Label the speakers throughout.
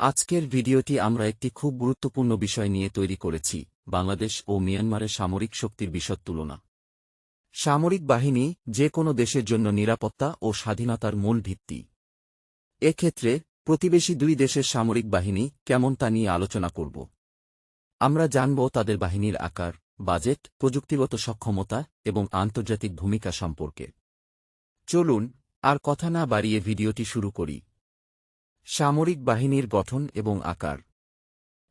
Speaker 1: আজকের ভিডিওটি আমরা একটি খুব গুরুত্বপূর্ণ বিষয় নিয়ে তৈরি করেছি, বাংলাদেশ ও মিয়ানমারের সামরিক শক্তির বিশদ তুলনা। সামরিক বাহিনী যে কোনো দেশের জন্য নিরাপত্তা ও স্বাধীনতার মূল ভিত্তি। এক্ষেত্রে প্রতিবেশী দুই দেশের সামরিক বাহিনী কেমন তা নিয়ে আলোচনা করব। আমরা জানব তাদের বাহিনীর আকার, বাজেট, প্রযুক্তিগত সক্ষমতা এবং আন্তর্জাতিক ভূমিকা সম্পর্কে। চলুন, আর কথা না বাড়িয়ে ভিডিওটি শুরু করি। সামরিক বাহিনীর গঠন এবং আকার।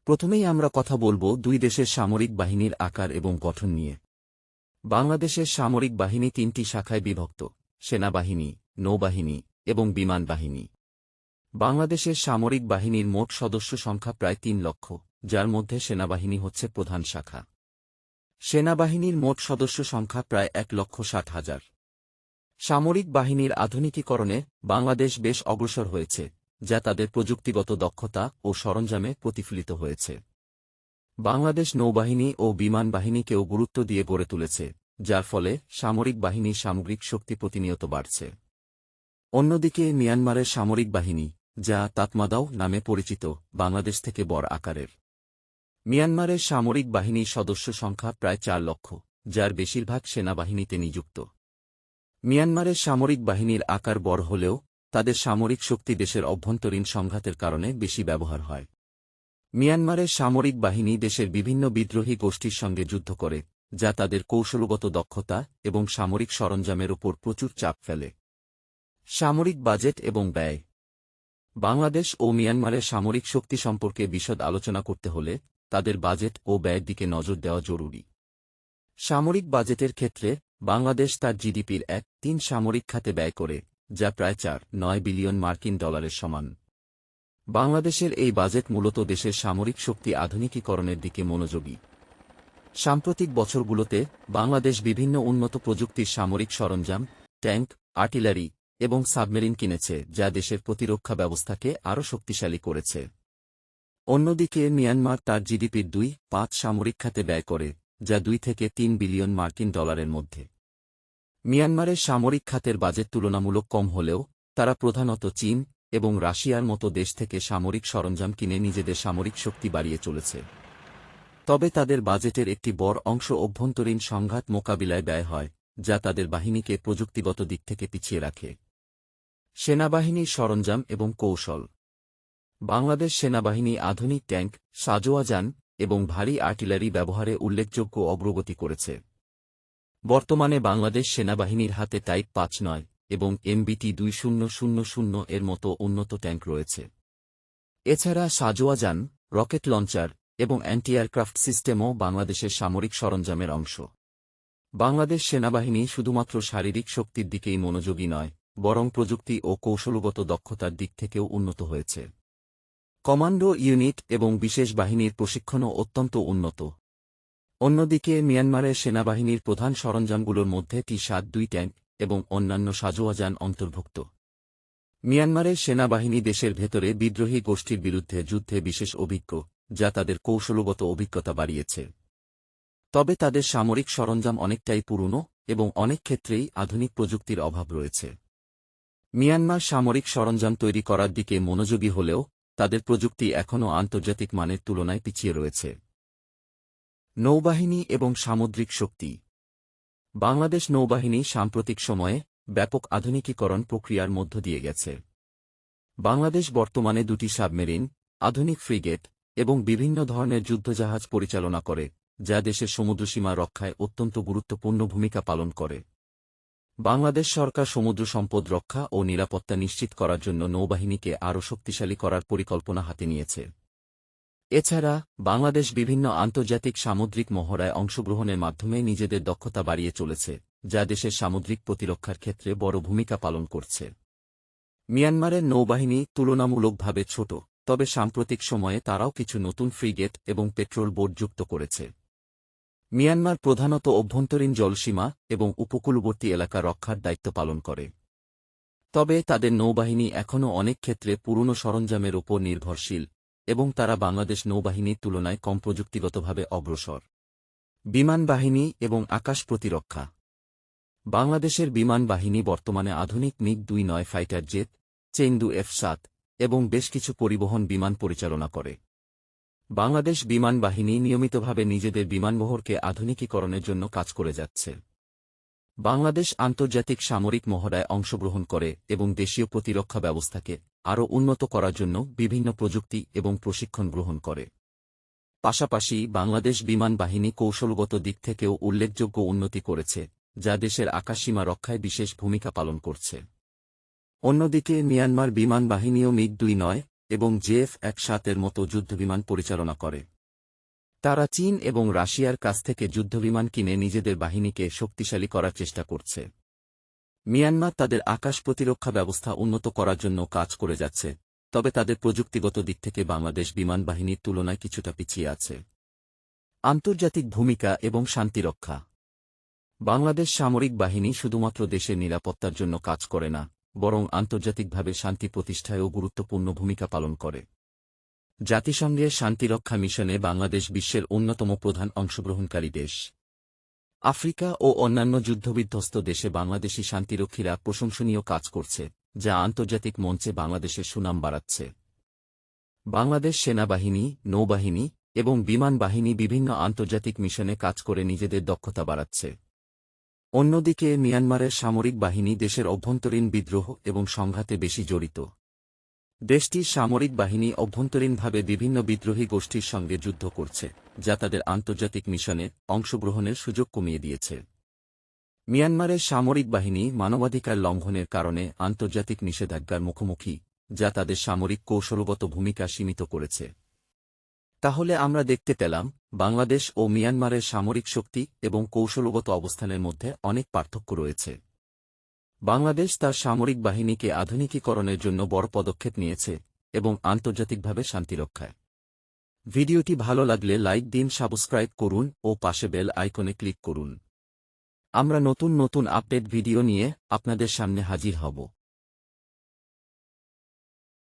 Speaker 1: প্রথমেই আমরা কথা বলব দুই দেশের সামরিক বাহিনীর আকার এবং গঠন নিয়ে। বাংলাদেশের সামরিক বাহিনী তিনটি শাখায় বিভক্ত, সেনাবাহিনী, নৌবাহিনী এবং বিমান বাহিনী। বাংলাদেশের সামরিক বাহিনীর মোট সদস্য সংখ্যা প্রায় তিন লক্ষ, যার মধ্যে সেনাবাহিনী হচ্ছে প্রধান শাখা। সেনাবাহিনীর মোট সদস্য সংখ্যা প্রায় এক লক্ষ ষাট হাজার। সামরিক বাহিনীর আধুনিকীকরণে বাংলাদেশ বেশ অগ্রসর হয়েছে। যা তাদের প্রযুক্তিগত দক্ষতা ও সরঞ্জামে প্রতিফলিত হয়েছে। বাংলাদেশ নৌবাহিনী ও বিমান বাহিনীকেও গুরুত্ব দিয়ে গড়ে তুলেছে, যার ফলে সামরিক বাহিনীর সামগ্রিক শক্তি প্রতিনিয়ত বাড়ছে। অন্যদিকে মিয়ানমারের সামরিক বাহিনী, যা তাতমাদাও নামে পরিচিত, বাংলাদেশ থেকে বড় আকারের। মিয়ানমারের সামরিক বাহিনীর সদস্য সংখ্যা প্রায় চার লক্ষ, যার বেশিরভাগ সেনাবাহিনীতে নিযুক্ত। মিয়ানমারের সামরিক বাহিনীর আকার বড় হলেও তাদের সামরিক শক্তি দেশের অভ্যন্তরীণ সংঘাতের কারণে বেশি ব্যবহার হয়। মিয়ানমারের সামরিক বাহিনী দেশের বিভিন্ন বিদ্রোহী গোষ্ঠীর সঙ্গে যুদ্ধ করে, যা তাদের কৌশলগত দক্ষতা এবং সামরিক সরঞ্জামের উপর প্রচুর চাপ ফেলে। সামরিক বাজেট এবং ব্যয়। বাংলাদেশ ও মিয়ানমারের সামরিক শক্তি সম্পর্কে বিশদ আলোচনা করতে হলে তাদের বাজেট ও ব্যয়ের দিকে নজর দেওয়া জরুরি। সামরিক বাজেটের ক্ষেত্রে বাংলাদেশ তার জিডিপির এক তিন সামরিক খাতে ব্যয় করে যা প্রায় চার, নয় বিলিয়ন মার্কিন ডলারের সমান। বাংলাদেশের এই বাজেট মূলত দেশের সামরিক শক্তি আধুনিকীকরণের দিকে মনোযোগী। সাম্প্রতিক বছরগুলোতে বাংলাদেশ বিভিন্ন উন্নত প্রযুক্তির সামরিক সরঞ্জাম, ট্যাঙ্ক, আর্টিলারি এবং সাবমেরিন কিনেছে, যা দেশের প্রতিরক্ষা ব্যবস্থাকে আরও শক্তিশালী করেছে। অন্যদিকে মিয়ানমার তার জিডিপির দুই, পাঁচ সামরিক খাতে ব্যয় করে, যা দুই থেকে তিন বিলিয়ন মার্কিন ডলারের মধ্যে। মিয়ানমারের সামরিক খাতের বাজেট তুলনামূলক কম হলেও, তারা প্রধানত চীন এবং রাশিয়ার মতো দেশ থেকে সামরিক সরঞ্জাম কিনে নিজেদের সামরিক শক্তি বাড়িয়ে চলেছে। তবে তাদের বাজেটের একটি বড় অংশ অভ্যন্তরীণ সংঘাত মোকাবিলায় ব্যয় হয়, যা তাদের বাহিনীকে প্রযুক্তিগত দিক থেকে পিছিয়ে রাখে। সেনাবাহিনীর সরঞ্জাম এবং কৌশল। বাংলাদেশ সেনাবাহিনী আধুনিক ট্যাঙ্ক সাজোয়া যান এবং ভারী আর্টিলারি ব্যবহারে উল্লেখযোগ্য অগ্রগতি করেছে। বর্তমানে বাংলাদেশ সেনাবাহিনীর হাতে টাইপ পাঁচ নয় এবং এমবিটি দুই শূন্য শূন্য শূন্য এর মতো উন্নত ট্যাঙ্ক রয়েছে। এছাড়া সাজোয়া যান, রকেট লঞ্চার এবং অ্যান্টি এয়ারক্রাফট সিস্টেমও বাংলাদেশের সামরিক সরঞ্জামের অংশ। বাংলাদেশ সেনাবাহিনী শুধুমাত্র শারীরিক শক্তির দিকেই মনোযোগী নয়, বরং প্রযুক্তি ও কৌশলগত দক্ষতার দিক থেকেও উন্নত হয়েছে। কমান্ডো ইউনিট এবং বিশেষ বাহিনীর প্রশিক্ষণও অত্যন্ত উন্নত। অন্যদিকে মিয়ানমারের সেনাবাহিনীর প্রধান সরঞ্জামগুলোর মধ্যে টি সাত দুই ট্যাঙ্ক এবং অন্যান্য সাজোয়াজান অন্তর্ভুক্ত। মিয়ানমারের সেনাবাহিনী দেশের ভেতরে বিদ্রোহী গোষ্ঠীর বিরুদ্ধে যুদ্ধে বিশেষ অভিজ্ঞ, যা তাদের কৌশলগত অভিজ্ঞতা বাড়িয়েছে। তবে তাদের সামরিক সরঞ্জাম অনেকটাই পুরনো এবং অনেক ক্ষেত্রেই আধুনিক প্রযুক্তির অভাব রয়েছে। মিয়ানমার সামরিক সরঞ্জাম তৈরি করার দিকে মনোযোগী হলেও তাদের প্রযুক্তি এখনও আন্তর্জাতিক মানের তুলনায় পিছিয়ে রয়েছে। নৌবাহিনী এবং সামুদ্রিক শক্তি। বাংলাদেশ নৌবাহিনী সাম্প্রতিক সময়ে ব্যাপক আধুনিকীকরণ প্রক্রিয়ার মধ্য দিয়ে গেছে। বাংলাদেশ বর্তমানে দুটি সাবমেরিন, আধুনিক ফ্রিগেট এবং বিভিন্ন ধরনের যুদ্ধজাহাজ পরিচালনা করে, যা দেশের সমুদ্রসীমা রক্ষায় অত্যন্ত গুরুত্বপূর্ণ ভূমিকা পালন করে। বাংলাদেশ সরকার সমুদ্র সম্পদ রক্ষা ও নিরাপত্তা নিশ্চিত করার জন্য নৌবাহিনীকে আরও শক্তিশালী করার পরিকল্পনা হাতে নিয়েছে। এছাড়া, বাংলাদেশ বিভিন্ন আন্তর্জাতিক সামুদ্রিক মহড়ায় অংশগ্রহণের মাধ্যমে নিজেদের দক্ষতা বাড়িয়ে চলেছে, যা দেশের সামুদ্রিক প্রতিরক্ষার ক্ষেত্রে বড় ভূমিকা পালন করছে। মিয়ানমারের নৌবাহিনী তুলনামূলকভাবে ছোট, তবে সাম্প্রতিক সময়ে তারাও কিছু নতুন ফ্রিগেট এবং পেট্রোল বোট যুক্ত করেছে। মিয়ানমার প্রধানত অভ্যন্তরীণ জলসীমা এবং উপকূলবর্তী এলাকা রক্ষার দায়িত্ব পালন করে। তবে তাদের নৌবাহিনী এখনও অনেক ক্ষেত্রে পুরনো সরঞ্জামের ওপর নির্ভরশীল এবং তারা বাংলাদেশ নৌবাহিনীর তুলনায় কম প্রযুক্তিগতভাবে অগ্রসর। বিমান বাহিনী এবং আকাশ প্রতিরক্ষা। বাংলাদেশের বিমান বাহিনী বর্তমানে আধুনিক মিগ দুই নয় ফাইটার জেট চেন্দু এফ সাত এবং বেশ কিছু পরিবহন বিমান পরিচালনা করে। বাংলাদেশ বিমান বাহিনী নিয়মিতভাবে নিজেদের বিমানবহরকে আধুনিকীকরণের জন্য কাজ করে যাচ্ছে। বাংলাদেশ আন্তর্জাতিক সামরিক মহড়ায় অংশগ্রহণ করে এবং দেশীয় প্রতিরক্ষা ব্যবস্থাকে আরও উন্নত করার জন্য বিভিন্ন প্রযুক্তি এবং প্রশিক্ষণ গ্রহণ করে। পাশাপাশি বাংলাদেশ বিমান বাহিনী কৌশলগত দিক থেকেও উল্লেখযোগ্য উন্নতি করেছে, যা দেশের আকাশসীমা রক্ষায় বিশেষ ভূমিকা পালন করছে। অন্যদিকে মিয়ানমার বিমান বাহিনীও মিগ দুই নয় এবং জেএফ এক সাতের মতো যুদ্ধবিমান পরিচালনা করে। তারা চীন এবং রাশিয়ার কাছ থেকে যুদ্ধবিমান কিনে নিজেদের বাহিনীকে শক্তিশালী করার চেষ্টা করছে। মিয়ানমার তাদের আকাশ প্রতিরক্ষা ব্যবস্থা উন্নত করার জন্য কাজ করে যাচ্ছে, তবে তাদের প্রযুক্তিগত দিক থেকে বাংলাদেশ বিমান বাহিনীর তুলনায় কিছুটা পিছিয়ে আছে। আন্তর্জাতিক ভূমিকা এবং শান্তিরক্ষা বাংলাদেশ সামরিক বাহিনী শুধুমাত্র দেশের নিরাপত্তার জন্য কাজ করে না, বরং আন্তর্জাতিকভাবে শান্তি প্রতিষ্ঠায়ও গুরুত্বপূর্ণ ভূমিকা পালন করে। জাতিসংঘের শান্তিরক্ষা মিশনে বাংলাদেশ বিশ্বের অন্যতম প্রধান অংশগ্রহণকারী দেশ। আফ্রিকা ও অন্যান্য যুদ্ধবিধ্বস্ত দেশে বাংলাদেশি শান্তিরক্ষীরা প্রশংসনীয় কাজ করছে, যা আন্তর্জাতিক মঞ্চে বাংলাদেশের সুনাম বাড়াচ্ছে। বাংলাদেশ সেনাবাহিনী, নৌবাহিনী এবং বিমান বাহিনী বিভিন্ন আন্তর্জাতিক মিশনে কাজ করে নিজেদের দক্ষতা বাড়াচ্ছে। অন্যদিকে, মিয়ানমারের সামরিক বাহিনী দেশের অভ্যন্তরীণ বিদ্রোহ এবং সংঘাতে বেশি জড়িত। দেশটির সামরিক বাহিনী অভ্যন্তরীণভাবে বিভিন্ন বিদ্রোহী গোষ্ঠীর সঙ্গে যুদ্ধ করছে, যা তাদের আন্তর্জাতিক মিশনে অংশগ্রহণের সুযোগ কমিয়ে দিয়েছে। মিয়ানমারের সামরিক বাহিনী মানবাধিকার লঙ্ঘনের কারণে আন্তর্জাতিক নিষেধাজ্ঞার মুখোমুখি, যা তাদের সামরিক কৌশলগত ভূমিকা সীমিত করেছে। তাহলে আমরা দেখতে পেলাম, বাংলাদেশ ও মিয়ানমারের সামরিক শক্তি এবং কৌশলগত অবস্থানের মধ্যে অনেক পার্থক্য রয়েছে। বাংলাদেশ তার সামরিক বাহিনীকে আধুনিকীকরণের জন্য বড় পদক্ষেপ নিয়েছে এবং আন্তর্জাতিকভাবে শান্তিরক্ষায় ভিডিওটি ভালো লাগলে লাইক দিন, সাবস্ক্রাইব করুন ও পাশে বেল আইকনে ক্লিক করুন। আমরা নতুন নতুন আপডেট ভিডিও নিয়ে আপনাদের সামনে হাজির হব।